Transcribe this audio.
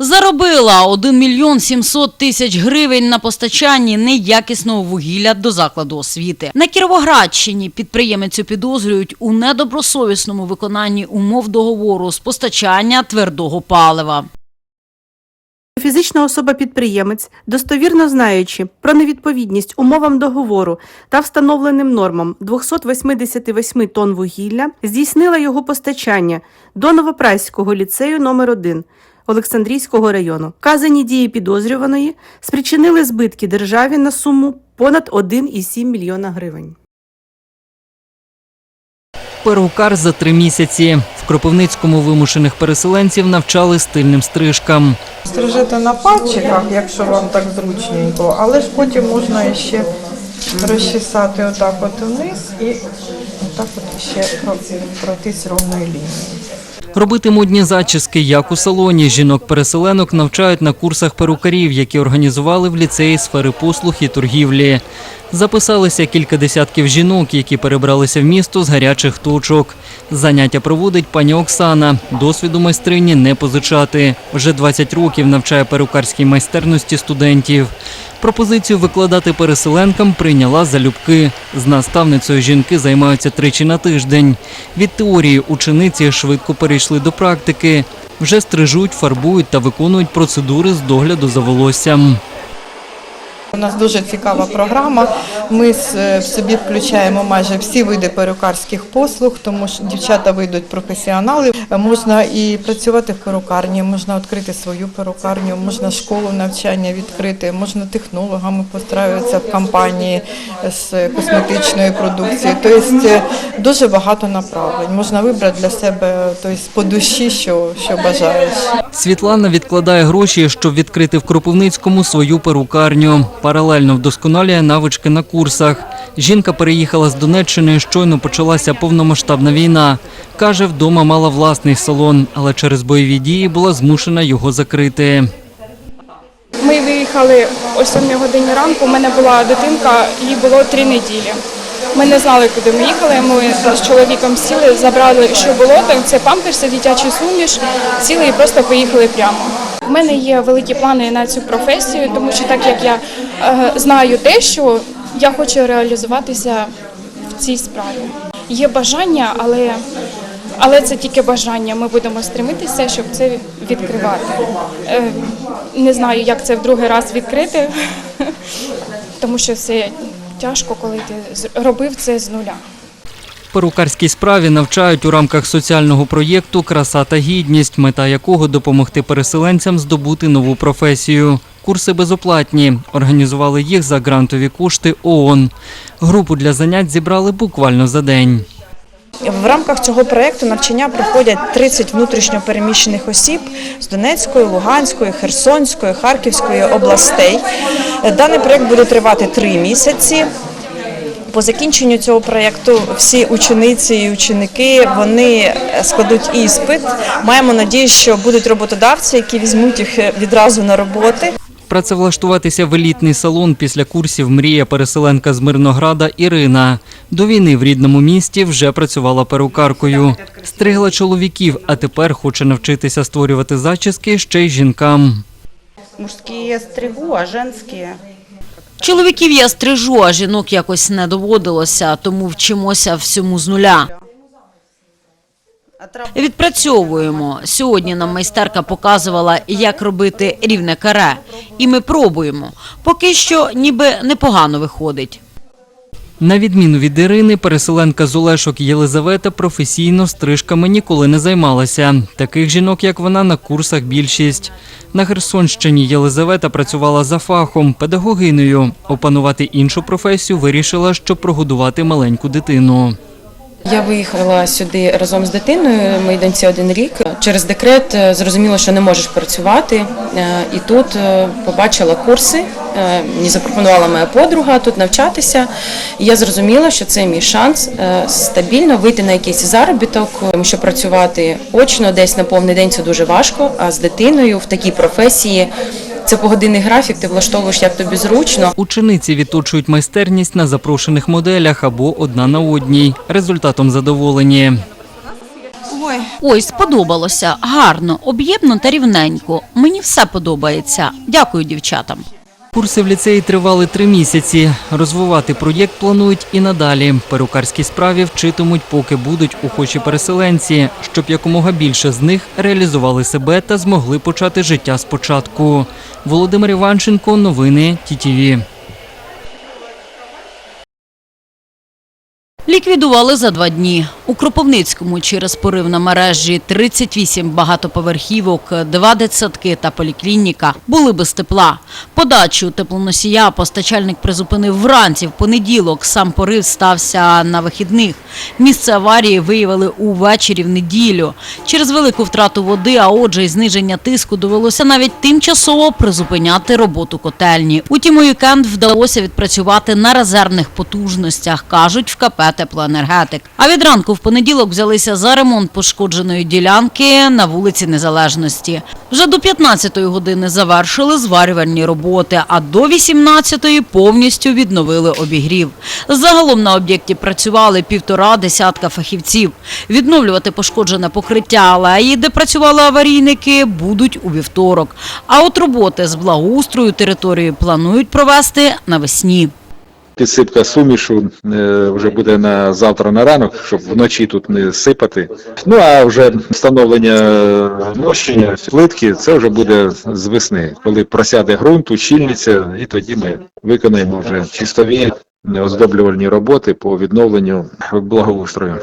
Заробила 1 мільйон 700 тисяч гривень на постачанні неякісного вугілля до закладу освіти. На Кіровоградщині підприємицю підозрюють у недобросовісному виконанні умов договору з постачання твердого палива. Фізична особа-підприємець, достовірно знаючи про невідповідність умовам договору та встановленим нормам 288 тонн вугілля, здійснила його постачання до Новопраського ліцею номер 1 Олександрійського району. Вказані дії підозрюваної спричинили збитки державі на суму понад 1,7 мільйона гривень. Перукар за три місяці. В Кропивницькому вимушених переселенців навчали стильним стрижкам. Стрижете на пальчиках, якщо вам так зручненько, але ж потім можна ще розчесати отак от вниз і отак от ще про- пройтись ровною лінією. Робити модні зачіски, як у салоні. Жінок-переселенок навчають на курсах перукарів, які організували в ліцеї сфери послуг і торгівлі. Записалися кілька десятків жінок, які перебралися в місто з гарячих точок. Заняття проводить пані Оксана. Досвіду майстрині не позичати. Вже 20 років навчає перукарській майстерності студентів. Пропозицію викладати переселенкам прийняла залюбки. З наставницею жінки займаються тричі на тиждень. Від теорії учениці швидко перейшли до практики. Вже стрижуть, фарбують та виконують процедури з догляду за волоссям. У нас дуже цікава програма. Ми с- в собі включаємо майже всі види перукарських послуг, тому що дівчата вийдуть професіонали. Можна і працювати в перукарні, можна відкрити свою перукарню, можна школу навчання відкрити, можна технологами постраюватися в компанії з косметичної продукції. Тобто е, дуже багато направлень. Можна вибрати для себе тобто, по душі, що, що бажаєш. Світлана відкладає гроші, щоб відкрити в Кропивницькому свою перукарню. Паралельно вдосконалює навички на курсах. Жінка переїхала з Донеччини, щойно почалася повномасштабна війна. Каже, вдома мала власний салон, але через бойові дії була змушена його закрити. Ми виїхали о 7 годині ранку. У мене була дитинка, їй було три неділі. Ми не знали, куди ми їхали. Ми з чоловіком сіли, забрали, що було там. Це памперси, дитячий суміш. Сіли і просто поїхали прямо. У мене є великі плани на цю професію, тому що так як я е, знаю те, що я хочу реалізуватися в цій справі. Є бажання, але, але це тільки бажання. Ми будемо стремитися, щоб це відкривати. Е, не знаю, як це в другий раз відкрити, тому що це тяжко, коли ти робив це з нуля. Перукарській справі навчають у рамках соціального проєкту Краса та гідність, мета якого допомогти переселенцям здобути нову професію. Курси безоплатні. Організували їх за грантові кошти ООН. Групу для занять зібрали буквально за день. В рамках цього проєкту навчання проходять 30 внутрішньо переміщених осіб з Донецької, Луганської, Херсонської, Харківської областей. Даний проєкт буде тривати три місяці. По закінченню цього проєкту всі учениці і ученики вони складуть іспит. Маємо надію, що будуть роботодавці, які візьмуть їх відразу на роботи. Працевлаштуватися в елітний салон після курсів мріє переселенка з Мирнограда Ірина. До війни в рідному місті вже працювала перукаркою. Стригла чоловіків, а тепер хоче навчитися створювати зачіски ще й жінкам. Мужские я стригу, а женские Чоловіків я стрижу, а жінок якось не доводилося, тому вчимося всьому з нуля. Відпрацьовуємо. Сьогодні нам майстерка показувала, як робити рівне каре. І ми пробуємо. Поки що ніби непогано виходить. На відміну від Ірини, переселенка з Олешок Єлизавета професійно стрижками ніколи не займалася. Таких жінок, як вона, на курсах більшість. На Херсонщині Єлизавета працювала за фахом, педагогиною. Опанувати іншу професію вирішила, щоб прогодувати маленьку дитину. Я виїхала сюди разом з дитиною, моїй доньці один рік. Через декрет е, зрозуміла, що не можеш працювати. Е, І тут е, побачила курси. Мені запропонувала моя подруга тут навчатися. І я зрозуміла, що це мій шанс стабільно вийти на якийсь заробіток, тому що працювати очно десь на повний день це дуже важко. А з дитиною в такій професії це погодинний графік, ти влаштовуєш як тобі зручно. Учениці відточують майстерність на запрошених моделях або одна на одній. Результатом задоволені. Ой, Ой, сподобалося. Гарно, об'ємно та рівненько. Мені все подобається. Дякую дівчатам. Курси в ліцеї тривали три місяці. Розвивати проєкт планують і надалі. Перукарській справі вчитимуть, поки будуть охочі переселенці, щоб якомога більше з них реалізували себе та змогли почати життя спочатку. Володимир Іванченко, новини ТІТІВІ. Ліквідували за два дні. У Кропивницькому через порив на мережі 38 багатоповерхівок, два дитсадки та поліклініка були без тепла. Подачу теплоносія постачальник призупинив вранці в понеділок. Сам порив стався на вихідних. Місце аварії виявили увечері в неділю. Через велику втрату води, а отже й зниження тиску, довелося навіть тимчасово призупиняти роботу котельні. Утім, у вікенд вдалося відпрацювати на резервних потужностях, кажуть в КП «Теплоенергетик». А від ранку в понеділок взялися за ремонт пошкодженої ділянки на вулиці Незалежності. Вже до 15-ї години завершили зварювальні роботи, а до 18-ї повністю відновили обігрів. Загалом на об'єкті працювали півтора десятка фахівців. Відновлювати пошкоджене покриття алеї, де працювали аварійники, будуть у вівторок. А от роботи з благоустрою території планують провести навесні. Підсипка сумішу е, вже буде на завтра на ранок, щоб вночі тут не сипати. Ну а вже встановлення нощення плитки це вже буде з весни, коли просяде ґрунт, ущільниться, і тоді ми виконаємо вже чистові оздоблювальні роботи по відновленню благоустрою.